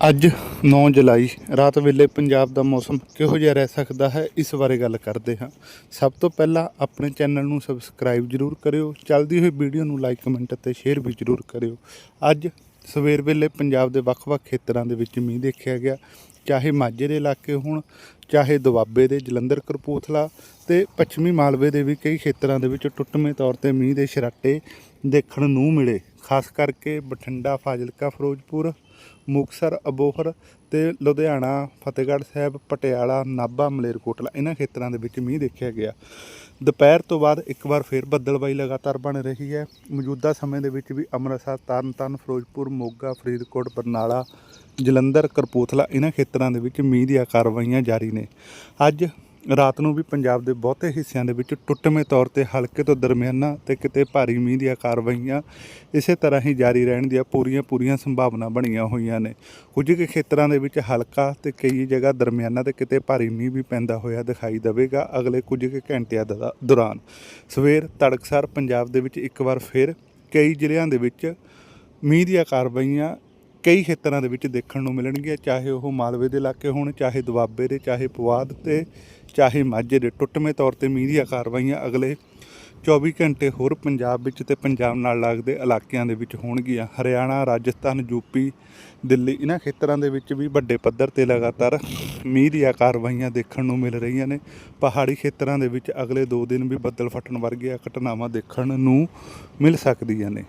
ਅੱਜ 9 ਜੁਲਾਈ, ਰਾਤ ਵੇਲੇ ਪੰਜਾਬ ਦਾ ਮੌਸਮ ਕਿਹੋ ਜਿਹਾ ਰਹਿ ਸਕਦਾ ਹੈ, ਇਸ ਬਾਰੇ ਗੱਲ ਕਰਦੇ ਹਾਂ। ਸਭ ਤੋਂ ਪਹਿਲਾਂ ਆਪਣੇ ਚੈਨਲ ਨੂੰ ਸਬਸਕ੍ਰਾਈਬ ਜਰੂਰ ਕਰਿਓ, ਚੱਲਦੀ ਹੋਈ ਵੀਡੀਓ ਨੂੰ ਲਾਈਕ, ਕਮੈਂਟ ਅਤੇ ਸ਼ੇਅਰ ਵੀ ਜਰੂਰ ਕਰਿਓ। ਅੱਜ ਸਵੇਰ ਵੇਲੇ ਪੰਜਾਬ ਦੇ ਵੱਖ-ਵੱਖ ਖੇਤਰਾਂ ਦੇ ਵਿੱਚ ਮੀਂਹ ਦੇਖਿਆ ਗਿਆ। ਚਾਹੇ ਮਾਝੇ ਦੇ ਇਲਾਕੇ ਹੋਣ, ਚਾਹੇ ਦੁਆਬੇ ਦੇ ਜਲੰਧਰ ਕਰਪੂਥਲਾ ਤੇ ਪੱਛਮੀ ਮਾਲਵੇ ਦੇ ਵੀ ਕਈ ਖੇਤਰਾਂ ਦੇ ਵਿੱਚ ਟੁੱਟਵੇਂ ਤੌਰ ਤੇ ਮੀਂਹ ਦੇ ਛਰਾਟੇ ਦੇਖਣ ਨੂੰ ਮਿਲੇ। ਖਾਸ ਕਰਕੇ ਬਠਿੰਡਾ, ਫਾਜ਼ਿਲਕਾ, ਫਿਰੋਜ਼ਪੁਰ ਮੁਕਸਰ ਅਬੋਹਰ ਤੇ ਲੁਧਿਆਣਾ, ਫਤਿਹਗੜ੍ਹ ਸਾਹਿਬ, ਪਟਿਆਲਾ, ਨਾਭਾ, ਮਲੇਰਕੋਟਲਾ, ਇਹਨਾਂ ਖੇਤਰਾਂ ਦੇ ਵਿੱਚ ਮੀਂਹ ਦੇਖਿਆ ਗਿਆ। ਦੁਪਹਿਰ ਤੋਂ ਬਾਅਦ ਇੱਕ ਵਾਰ ਫਿਰ ਬੱਦਲਬਾਈ ਲਗਾਤਾਰ ਬਣ ਰਹੀ ਹੈ। ਮੌਜੂਦਾ ਸਮੇਂ ਦੇ ਵਿੱਚ ਵੀ ਅੰਮ੍ਰਿਤਸਰ, ਤਰਨਤਾਰਨ, ਫਿਰੋਜ਼ਪੁਰ, ਮੋਗਾ, ਫਰੀਦਕੋਟ, ਬਰਨਾਲਾ, ਜਲੰਧਰ ਕਰਪੂਥਲਾ ਇਹਨਾਂ ਖੇਤਰਾਂ ਦੇ ਵਿੱਚ ਮੀਂਹ ਦੀਆਂ ਕਾਰਵਾਈਆਂ ਜਾਰੀ ਨੇ। ਅੱਜ ਰਾਤ ਨੂੰ ਵੀ ਪੰਜਾਬ ਦੇ ਬਹੁਤੇ ਹਿੱਸਿਆਂ ਦੇ ਵਿੱਚ ਟੁੱਟਵੇਂ ਤੌਰ ਤੇ ਹਲਕੇ ਤੋਂ ਦਰਮਿਆਨਾ ਤੇ ਕਿਤੇ ਭਾਰੀ ਮੀਂਹ ਦੀਆਂ ਕਾਰਵਾਈਆਂ ਇਸੇ ਤਰ੍ਹਾਂ ਹੀ ਜਾਰੀ ਰਹਿਣ ਦੀਆਂ ਪੂਰੀਆਂ ਪੂਰੀਆਂ ਸੰਭਾਵਨਾ ਬਣੀਆਂ ਹੋਈਆਂ ਨੇ। ਕੁਝ ਕੁ ਖੇਤਰਾਂ ਦੇ ਵਿੱਚ ਹਲਕਾ ਤੇ ਕਈ ਜਗ੍ਹਾ ਦਰਮਿਆਨਾ ਤੇ ਕਿਤੇ ਭਾਰੀ ਮੀਂਹ ਵੀ ਪੈਂਦਾ ਹੋਇਆ ਦਿਖਾਈ ਦੇਵੇਗਾ ਅਗਲੇ ਕੁਝ ਕੁ ਘੰਟਿਆਂ ਦਾ, ਦੌਰਾਨ। ਸਵੇਰ ਤੜਕਸਾਰ ਪੰਜਾਬ ਦੇ ਵਿੱਚ ਇੱਕ ਵਾਰ ਫਿਰ ਕਈ ਜ਼ਿਲ੍ਹਿਆਂ ਦੇ ਵਿੱਚ ਮੀਂਹ ਦੀਆਂ ਕਾਰਵਾਈਆਂ ਕਈ ਖੇਤਰਾਂ ਦੇ ਵਿੱਚ ਦੇਖਣ ਨੂੰ ਮਿਲਣਗੀਆਂ, ਚਾਹੇ ਉਹ ਮਾਲਵੇ ਦੇ ਇਲਾਕੇ ਹੋਣ, ਚਾਹੇ ਦੁਆਬੇ ਦੇ, ਚਾਹੇ ਪੁਆਧ ਤੇ, ਚਾਹੇ ਮਾਝੇ ਦੇ। ਟੁੱਟਵੇਂ ਤੌਰ ਤੇ ਮੀਂਹ ਦੀਆਂ ਕਾਰਵਾਈਆਂ ਅਗਲੇ 24 ਘੰਟੇ ਹੋਰ ਪੰਜਾਬ ਵਿੱਚ ਤੇ ਪੰਜਾਬ ਨਾਲ ਲੱਗਦੇ ਇਲਾਕਿਆਂ ਦੇ ਵਿੱਚ ਹੋਣਗੀਆਂ। ਹਰਿਆਣਾ, ਰਾਜਸਥਾਨ ਯੂਪੀ ਦਿੱਲੀ, ਇਹਨਾਂ ਖੇਤਰਾਂ ਦੇ ਵਿੱਚ ਵੀ ਵੱਡੇ ਪੱਧਰ ਤੇ ਲਗਾਤਾਰ ਮੀਂਹ ਦੀਆਂ ਕਾਰਵਾਈਆਂ ਦੇਖਣ ਨੂੰ ਮਿਲ ਰਹੀਆਂ ਨੇ। ਪਹਾੜੀ ਖੇਤਰਾਂ ਦੇ ਵਿੱਚ ਅਗਲੇ 2 ਦਿਨ ਵੀ ਬੱਦਲ ਫਟਣ ਵਰਗੀਆਂ ਘਟਨਾਵਾਂ ਦੇਖਣ ਨੂੰ ਮਿਲ ਸਕਦੀਆਂ ਨੇ।